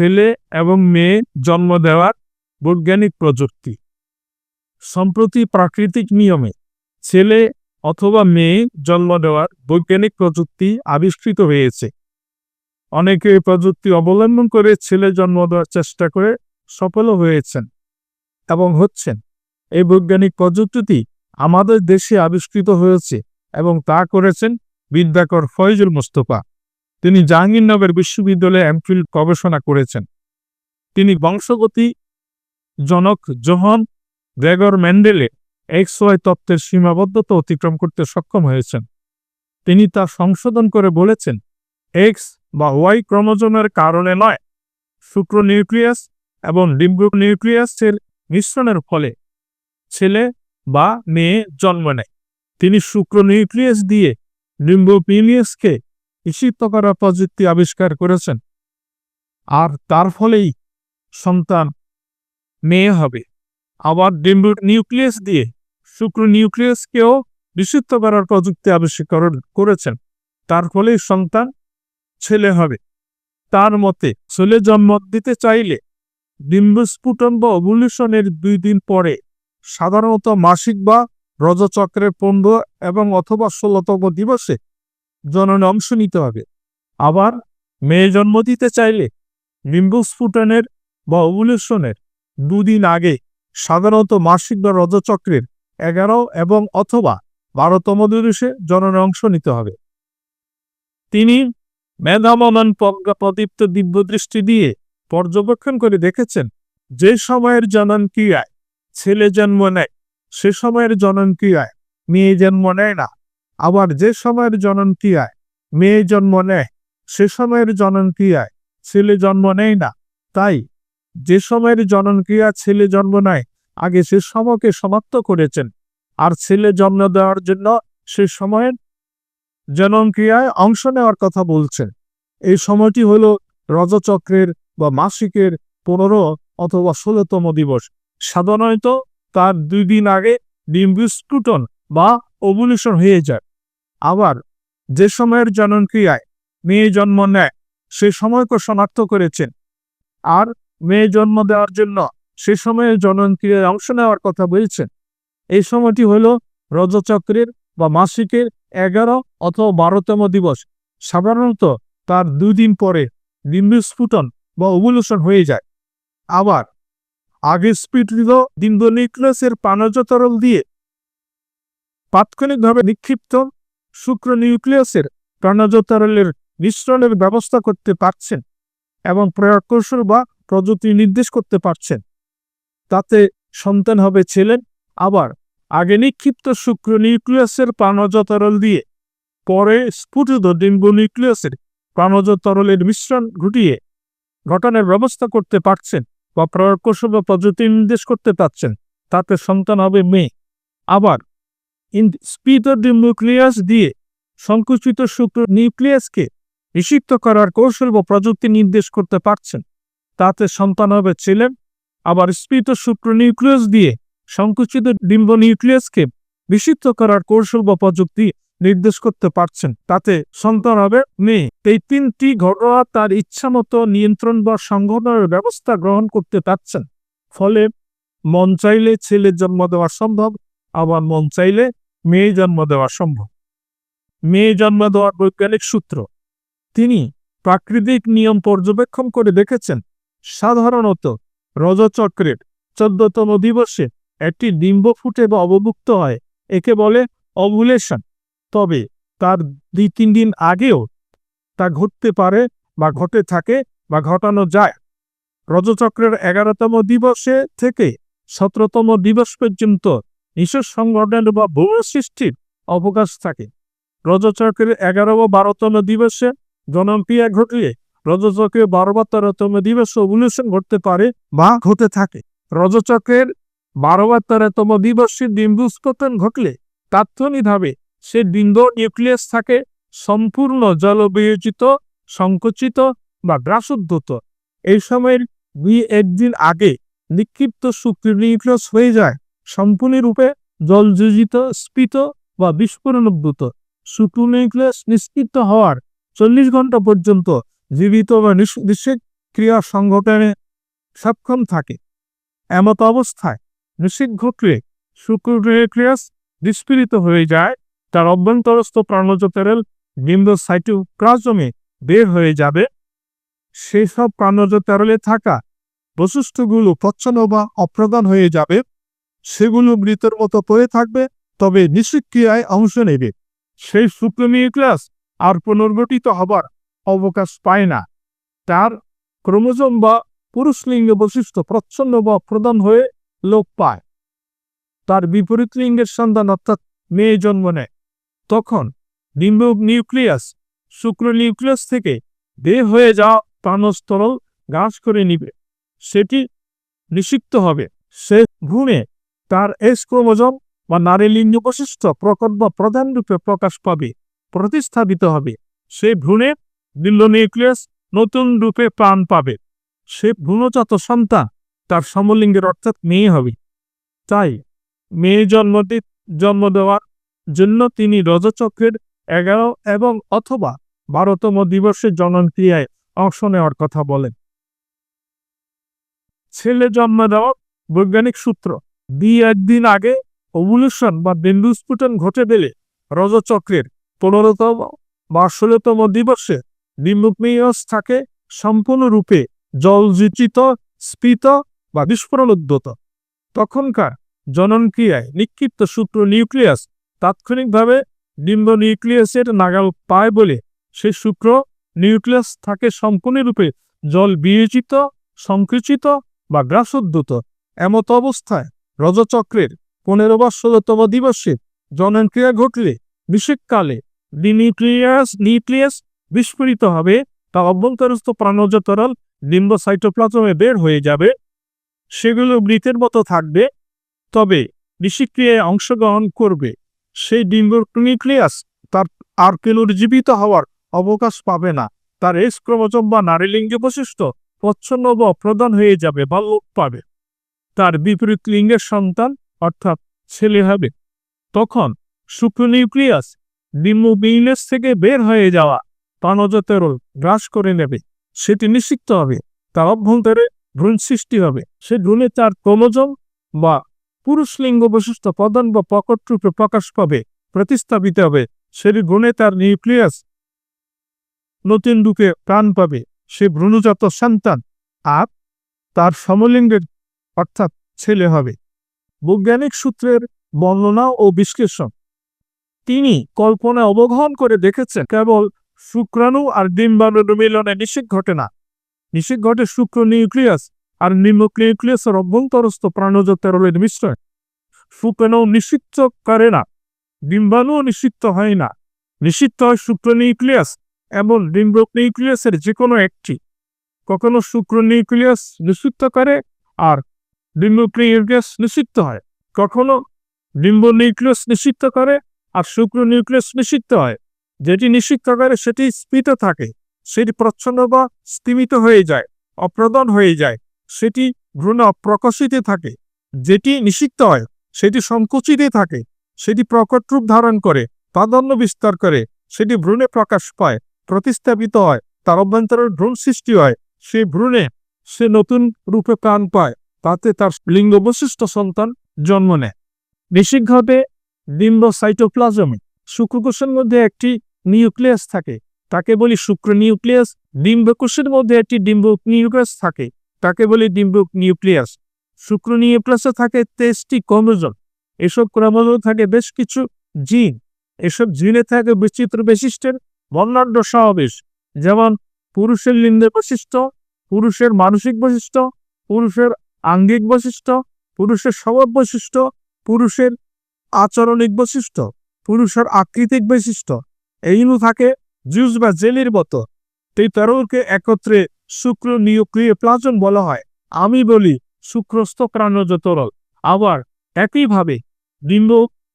ছেলে এবং মেয়ে জন্ম দেওয়ার বৈজ্ঞানিক প্রযুক্তি। সম্প্রতি প্রাকৃতিক নিয়মে ছেলে অথবা মেয়ে জন্ম দেওয়ার বৈজ্ঞানিক প্রযুক্তি আবিষ্কৃত হয়েছে। অনেকে এই প্রযুক্তি অবলম্বন করে ছেলে জন্ম দেওয়ার চেষ্টা করে সফলও হয়েছেন এবং হচ্ছেন। এই বৈজ্ঞানিক প্রযুক্তিটি আমাদের দেশে আবিষ্কৃত হয়েছে এবং তা করেছেন বিদ্যাকর ফয়জুল মোস্তফা। তিনি জাহাঙ্গীরনগর বিশ্ববিদ্যালয়ে এমফিল গবেষণা করেছেন। তিনি বংশগতি জনক জোহন গ্রেগর ম্যান্ডেলে এক্স ওয়াই তত্ত্বের সীমাবদ্ধতা অতিক্রম করতে সক্ষম হয়েছেন। তিনি তা সংশোধন করে বলেছেন, এক্স বা ওয়াই ক্রোমোজোমের কারণে নয়, শুক্র নিউক্লিয়াস এবং ডিম্ব নিউক্লিয়াসের মিশ্রণের ফলে ছেলে বা মেয়ে জন্ম নেয়। তিনি শুক্র নিউক্লিয়াস দিয়ে ডিম্বোপিনিয়াসকে নিষিদ্ধ করার প্রযুক্তি আবিষ্কার করেছেন। আর তার ফলেই সন্তান মেয়ে হবে। আবার ডিম্ব নিউক্লিয়াস দিয়ে শুক্র নিউক্লিয়াসকেও নিষিদ্ধ করার প্রযুক্তি আবিষ্কার করেছেন। তার ফলেই সন্তান ছেলে হবে। তার মতে, ছেলে জন্ম দিতে চাইলে ডিম্বস্ফুটন বা অভুলেশনের দুই দিন পরে সাধারণত মাসিক বা রজচক্রের পনেরো এবং অথবা ষোলতম দিবসে জননে অংশ নিতে হবে। আবার মেয়ে জন্ম দিতে চাইলে ডিম্বস্ফুটনের বা অভুলেশনের দুদিন আগে সাধারণত মাসিক বা রজচক্রের এগারো এবং অথবা বারোতম দিবসে জননে অংশ নিতে হবে। তিনি মেধামনন প্রজ্ঞা প্রদীপ্ত দিব্যদৃষ্টি দিয়ে পর্যবেক্ষণ করে দেখেছেন, যে সময়ের জনন ক্রিয়ায় ছেলে জন্ম নেয়, সে সময়ের জনন ক্রিয়ায় মেয়ে জন্ম নেয় না। আবার যে সময়ের জনন ক্রিয়ায় মেয়ে জন্ম নেয়, সে সময়ের জনন ক্রিয়ায় ছেলে জন্ম নেয় না। তাই যে সময়ের জনন ক্রিয়া ছেলে জন্ম নেয়, আগে সে সময়কে সমাপ্ত করেছেন। আর ছেলে জন্ম দেওয়ার জন্য সে সময়ের জনন ক্রিয়ায় অংশ নেওয়ার কথা বলছেন। এই সময়টি হল রজচক্রের বা মাসিকের পনেরো অথবা ষোলোতম দিবস। সাধারণত তার দুই দিন আগে ডিম্বস্ফুটন বা ওভুলেশন হয়ে যায়। আবার যে সময়ের জনন ক্রিয়ায় মেয়ে জন্ম নেয়, সে সময়কে শনাক্ত করেছেন। আর মেয়ে জন্ম দেওয়ার জন্য সে সময়ে জনন ক্রিয়ায় অংশ নেওয়ার কথা বলছেন। এই সময়টি হল রজচক্রের বা মাসিকের এগারো অথবা বারোতম দিবস। সাধারণত তার দুই দিন পরে ডিম্বস্ফুটন বা ওভুলেশন হয়ে যায়। আবার আগে স্পিডৃত ডিম্বনিউক্লিয়াসের পানজ তরল দিয়ে। তাৎক্ষণিকভাবে নিক্ষিপ্ত শুক্র নিউক্লিয়াসের প্রাণজ তরলের মিশ্রণের ব্যবস্থা করতে পারছেন এবং প্রয়োগ কৌশল বা প্রযুক্তি নির্দেশ করতে পারছেন। তাতে সন্তান হবে ছেলে আবার আগে নিক্ষিপ্ত শুক্র নিউক্লিয়াসের প্রাণজ তরল দিয়ে পরে স্ফুটিত ডিম্ব নিউক্লিয়াসের প্রাণজ তরলের মিশ্রণ ঘটিয়ে ঘটনার ব্যবস্থা করতে পারছেন বা প্রয়োগ কৌশল বা প্রযুক্তি নির্দেশ করতে পারছেন। তাতে সন্তান হবে মেয়ে। আবার স্পিত নিউক্লিয়াস দিয়ে সংকুচিত শুক্র নিউক্লিয়াসকে নিষিদ্ধ করার কৌশল বা প্রযুক্তি নির্দেশ করতে পারছেন। তাতে সন্তান হবে ছেলে আবার স্পিত শুক্র নিউক্লিয়াস দিয়ে সংকুচিত ডিম্ব নিউক্লিয়াসকে নিষিদ্ধ করার কৌশল বা প্রযুক্তি নির্দেশ করতে পারছেন। তাতে সন্তান হবে মেয়ে। এই তিনটি ঘটনা তার ইচ্ছামতো নিয়ন্ত্রণ বা সংগঠনের ব্যবস্থা গ্রহণ করতে পারছেন। ফলে মন চাইলে ছেলে জন্ম দেওয়া সম্ভব, আবার মন চাইলে মেয়ে জন্ম দেওয়া সম্ভব। মেয়ে জন্ম দেওয়ার বৈজ্ঞানিক সূত্র। তিনি প্রাকৃতিক নিয়ম পর্যবেক্ষণ করে দেখেছেন, সাধারণত রজচক্রের চোদ্দতম দিবসে একটি ডিম্ব ফুটে বা অবমুক্ত হয়, একে বলে অভুলেশন। তবে তার দুই তিন দিন আগেও তা ঘটতে পারে বা ঘটে থাকে বা ঘটানো যায়। রজচক্রের এগারোতম দিবসে থেকে সতেরোতম দিবস পর্যন্ত নিঃশ্বাস সংগঠন বা ভূমি সৃষ্টির অবকাশ থাকে। রজচক্রের এগারো ও বারোতম দিবসে জনপ্রিয়া ঘটলে রজচক্রের বারো বা তেরোতম দিবসে অবুলেশন ঘটতে পারে বা ঘটে থাকে। রজচক্রের বারো বা তেরোতম দিবসে ডিম্বুস্পতন ঘটলে তাৎক্ষণিকভাবে সে ডিম্ব নিউক্লিয়াস থাকে সম্পূর্ণ জলবিয়োজিত, সংকুচিত বা গ্রাসোদ্ধত এই সময়ের দুই একদিন আগে নিক্ষিপ্ত শুক্র নিউক্লিয়াস হয়ে যায়। সম্পূর্ণরূপে জলযোজিত, স্ফীত বা বিস্ফোরণোদ্ভূত শুক্র নিউক্লিয়াস নিষ্কৃত হওয়ার চল্লিশ ঘণ্টা পর্যন্ত জীবিত বা ক্রিয়া সংগঠনে সক্ষম থাকে। এমত অবস্থায় নিষেধ ঘটলে শুক্রক্রিয়াস বিস্ফোরিত হয়ে যায় তার অভ্যন্তরস্থ প্রাণজ বিম্ব সাইটোপ্লাজমে বের হয়ে যাবে। সেসব প্রাণজ তেরলে থাকা বৈশিষ্ট্যগুলো প্রচ্ছন্ন বা অপ্রদান হয়ে যাবে। সেগুলো মৃতের মতো পড়ে থাকবে, তবে নিষিক্রিয়ায় অংশ নেবে। সেই শুক্রনিউক্লিয়াস আর পুনর্গঠিত হবার অবকাশ পায় না। তার ক্রোমোজোম বা পুরুষ লিঙ্গ বৈশিষ্ট্য প্রচ্ছন্ন বা প্রদান হয়ে লোপ পায়। তার বিপরীত লিঙ্গের সন্তান অর্থাৎ মেয়ে জন্ম নেয়। তখন ডিম্ব নিউক্লিয়াস শুক্র নিউক্লিয়াস থেকে বের হয়ে যাওয়া প্রাণস্তরল গাছ করে নিবে। সেটি নিষিক্ত হবে। সে ভ্রূণে তার এস ক্রোমোজোম বা নারী লিঙ্গ বৈশিষ্ট্য প্রকট বা প্রধান রূপে প্রকাশ পাবে, প্রতিস্থাপিত হবে। সে ভ্রূণের ডিম্ব নিউক্লিয়াস নতুন রূপে প্রাণ পাবে। সে ভ্রূণজাত সন্তান, তার সমলিঙ্গের অর্থাৎ মেয়ে হবে। তাই মেয়ে জন্ম দি- জন্ম দেওয়ার জন্য তিনি রজচক্রের এগারো এবং অথবা বারোতম দিবসের জনন ক্রিয়ায় অংশ নেওয়ার কথা বলেন। ছেলে জন্ম দেওয়ার বৈজ্ঞানিক সূত্র। দুই একদিন আগে ওভুলেশন বা বিন্দুস্ফুটন ঘটে গেলে রজচক্রের পনেরোতম বা ষোলোতম দিবসে নিম্নক্রিয়স থাকে সম্পূর্ণরূপে জলজিচিত, স্ফীত বা বিস্ফোরণোদ্যত তখনকার জননক্রিয়ায় নিক্ষিপ্ত সূত্র নিউক্লিয়াস তাৎক্ষণিকভাবে ডিম্ব নিউক্লিয়াসের নাগাল পায় বলে সে শুক্র নিউক্লিয়াস থাকে সম্পূর্ণরূপে জল বিয়োজিত, সংকুচিত বা গ্রাসোদ্যত এমত অবস্থায় রজচক্রের পনেরো বা ষোলোতম দিবসে জনন ক্রিয়া ঘটলে বিশেষকালে নিউক্লিয়াস নিউক্লিয়াস বিস্ফোরিত হবে তা অভ্যন্তরস্থ প্রাণজ তরল ডিম্ব সাইটোপ্লাজমে বের হয়ে যাবে। সেগুলো মৃতের মতো থাকবে। তবে নিষিক্রিয়ায় অংশগ্রহণ করবে। সেই ডিম্ব নিউক্লিয়াস তার আর জীবিত হওয়ার অবকাশ পাবে না। তার এস ক্রোমোজোম বা নারীলিঙ্গ বৈশিষ্ট্য প্রচ্ছন্ন বা প্রদান হয়ে যাবে বা লোপ পাবে। তার বিপরীত লিঙ্গের সন্তান, অর্থাৎ ছেলে হবে। তখন শুক্র নিউক্লিয়াস ডিম্ববিনেস থেকে বের হয়ে যাওয়া প্রাণজ গ্রাস করে নেবে। সেটি নিষিক্ত হবে। তার অভ্যন্তরে ভ্রূণ সৃষ্টি হবে। সে ভ্রূণে তার ক্রোমোজোম বা পুরুষ লিঙ্গ বৈশিষ্ট্য প্রদান বা প্রকট রূপে প্রকাশ পাবে, প্রতিস্থাপিত হবে। সেটি ভ্রূণে তার নিউক্লিয়াস নতুন রূপে প্রাণ পাবে। সে ভ্রূণজাত সন্তান আর তার সমলিঙ্গের অর্থাৎ ছেলে হবে। বৈজ্ঞানিক সূত্রের বর্ণনা ও বিশ্লেষণ। তিনি কল্পনা অবগাহন করে দেখেছেন, কেবল শুক্রাণু আর ডিম্বাণুর মিলনে নিষেধ ঘটে না। নিষেধ ঘটে শুক্র নিউক্লিয়াস আর নিউক্লিয়াসের অভ্যন্তরস্থ প্রাণজ তেরলের মিশ্রণ। শুক্রাণু নিষিদ্ধ করে না, ডিম্বাণুও নিষিদ্ধ হয় না। নিষিদ্ধ হয় শুক্র নিউক্লিয়াস এবং ডিম্ব নিউক্লিয়াসের যে কোনো একটি। কখনো শুক্র নিউক্লিয়াস নিষিদ্ধ করে আর ডিম্ব নিউক্লিয়াস নিষিদ্ধ হয়। কখনো ডিম্ব নিউক্লিয়াস নিষিদ্ধ করে আর শুক্র নিউক্লিয়াস নিষিদ্ধ হয়। যেটি নিষিদ্ধ করে সেটি স্ফীত থাকে, সেটি প্রচ্ছন্ন বা স্তিমিত হয়ে যায়, অপ্রদান হয়ে যায়, সেটি ভ্রূণ অপ্রকাশিতে থাকে। যেটি নিষিদ্ধ হয়, সেটি সংকুচিতে থাকে, সেটি প্রকট রূপ ধারণ করে, প্রাধান্য বিস্তার করে, সেটি ভ্রূণে প্রকাশ পায়, প্রতিস্থাপিত হয়, তার অভ্যন্তরের ভ্রূণ সৃষ্টি হয় সেই ভ্রূণে সে নতুন রূপে প্রাণ পায়। তাতে তার লিঙ্গ বৈশিষ্ট্য সন্তান জন্ম নেয়। নিষিদ্ধভাবে ডিম্ব সাইটোপ্লাজমে শুক্রকোষের মধ্যে একটি নিউক্লিয়াস থাকে। তাকে বলি শুক্র নিউক্লিয়াস ডিম্বকোষের মধ্যে একটি ডিম্ব নিউক্লিয়াস থাকে। তাকে বলি ডিম্ব নিউক্লিয়াস শুক্র নিউক্লিয়াসে থাকে তেইশটি ক্রোমোজোম। এসব ক্রোমোজোম থাকে বেশ কিছু জিন। এসব জিনে থাকে বিচিত্র বৈশিষ্ট্যের বর্ণাঢ্য সমাবেশ। যেমন পুরুষের লিঙ্গের বৈশিষ্ট্য, পুরুষের মানসিক বৈশিষ্ট্য, পুরুষের আঙ্গিক বৈশিষ্ট্য, পুরুষের স্বভাব বৈশিষ্ট্য, পুরুষের আচরণিক বৈশিষ্ট্য, পুরুষের আকৃতিক বৈশিষ্ট্য। এইগুলো থাকে জুস বা জেলির মতো। এই তেরোকে একত্রে শুক্র নিউক্লিয় প্লাজন বলা হয়। আমি বলি, শুক্রস্থ প্রাণজ তরল। আবার একইভাবে ডিম্ব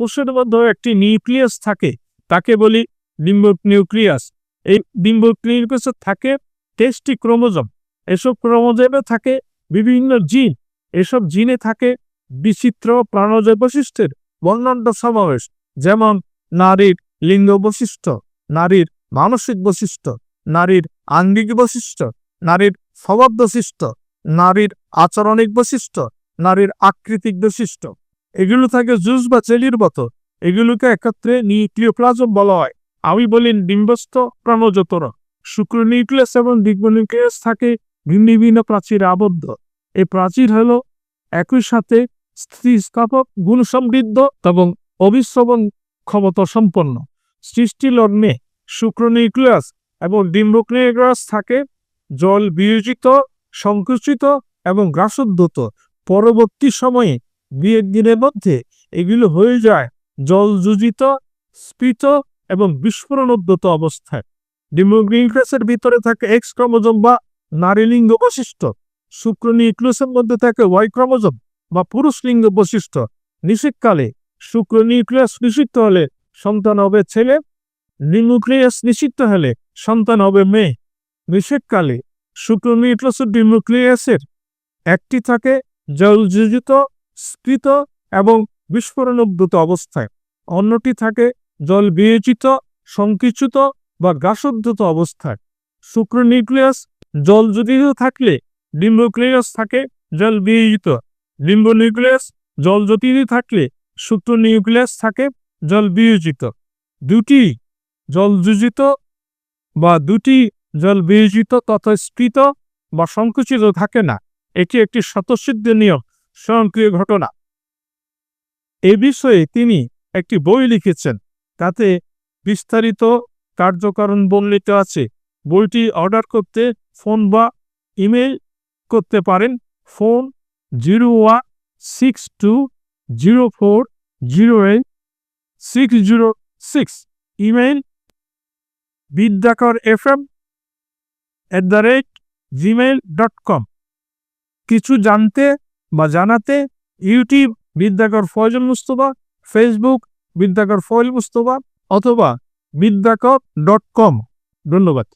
কোষের মধ্যে একটি নিউক্লিয়াস থাকে, তাকে বলি ডিম্ব নিউক্লিয়াস। এই ডিম্ব নিউক্লিয়াসে থাকে তেইশটি ক্রোমোজোম। এসব ক্রোমোজোমে থাকে বিভিন্ন জিন, এসব জিনে থাকে বিচিত্র প্রাণজ বৈশিষ্ট্যের বর্ণাঢ্য সমাবেশ, যেমন নারীর লিঙ্গ বৈশিষ্ট্য, নারীর মানসিক বৈশিষ্ট্য, নারীর আঙ্গিক বৈশিষ্ট্য, নারীর স্বভাব বৈশিষ্ট্য, নারীর আচরণিক বৈশিষ্ট্য, নারীর আকৃতিক বৈশিষ্ট্য। এগুলো থাকে জুস বা চেলির মতো। এগুলোকে একত্রে নিউক্লিওপ্লাজম বলা হয়। আমি বলি ডিম্বস্থ প্রাণজতর। শুক্র নিউক্লিয়াস এবং ডিম্ব নিউক্লিয়াস থাকে ভিন্ন ভিন্ন প্রাচীর আবদ্ধ। এই প্রাচীর হলো একই সাথে স্থিতিস্থাপক গুণ সমৃদ্ধ এবং অবিশ্রবণ ক্ষমতা সম্পন্ন সৃষ্টি লগ্নে শুক্র নিউক্লিয়াস এবং ডিম্বক্লিয়াস থাকে, জল বিয়োজিত, সংকুচিত এবং গ্রাসোদ্যত পরবর্তী সময়ে বিয়ের দিনের মধ্যে এগুলো হয়ে যায় জল যুজিত স্ফীত এবং বিস্ফোরণোদ্যত অবস্থায়। ডিমোগ্রিনক্রাসের ভিতরে থাকে এক্স ক্রোমোজোম বা নারীলিঙ্গ বৈশিষ্ট্য। শুক্র নিউক্লিয়াসের মধ্যে থাকে ওয়াই ক্রোমোজোম বা পুরুষ লিঙ্গ বৈশিষ্ট্য। নিষেধকালে শুক্র নিউক্লিয়াস নিষিদ্ধ হলে সন্তান হবে ছেলে নিউক্লিয়াস নিষিদ্ধ হলে সন্তান হবে মেয়ে। নিষেধকালে শুক্র নিউক্লিয়াস ও ডিমোক্লিয়াসের একটি থাকে জলযোজিত, স্ফীত এবং বিস্ফোরণোদ্যত অবস্থায়। অন্যটি থাকে জল বিয়োজিত সংকিচিত বা গ্রাসোদ্যত অবস্থায়। শুক্র নিউক্লিয়াস জল যদিত থাকলে ডিম্বক্লিয়াস থাকে, জল বিয়োজিত ডিম্ব নিউক্লিয়াস জল যতিত থাকলে শুক্র নিউক্লিয়াস থাকে, জল বিয়োজিত। দুটি জল যুজিত বা দুটি জল বিয়োজিত তথা স্ফীত বা সংকুচিত থাকে না, এটি একটি স্বতঃসিদ্ধ নিয়ম, স্বয়ংক্রিয় ঘটনা। এ বিষয়ে তিনি একটি বই লিখেছেন, তাতে বিস্তারিত কার্যকারণ বর্ণিত আছে। বইটি অর্ডার করতে ফোন বা ইমেল করতে পারেন। Phone zero one, six two, zero four, zero eight, six zero six. Email Bidyakar F M at the rate Gmail dot com কিছু জানতে বা জানাতে ইউটিউব বিদ্যাকর ফয়জুল মুস্তফা, ফেসবুক বিদ্যাকর ফয়ল মুস্তফা অথবা বিদ্যাকর ডট কম ধন্যবাদ।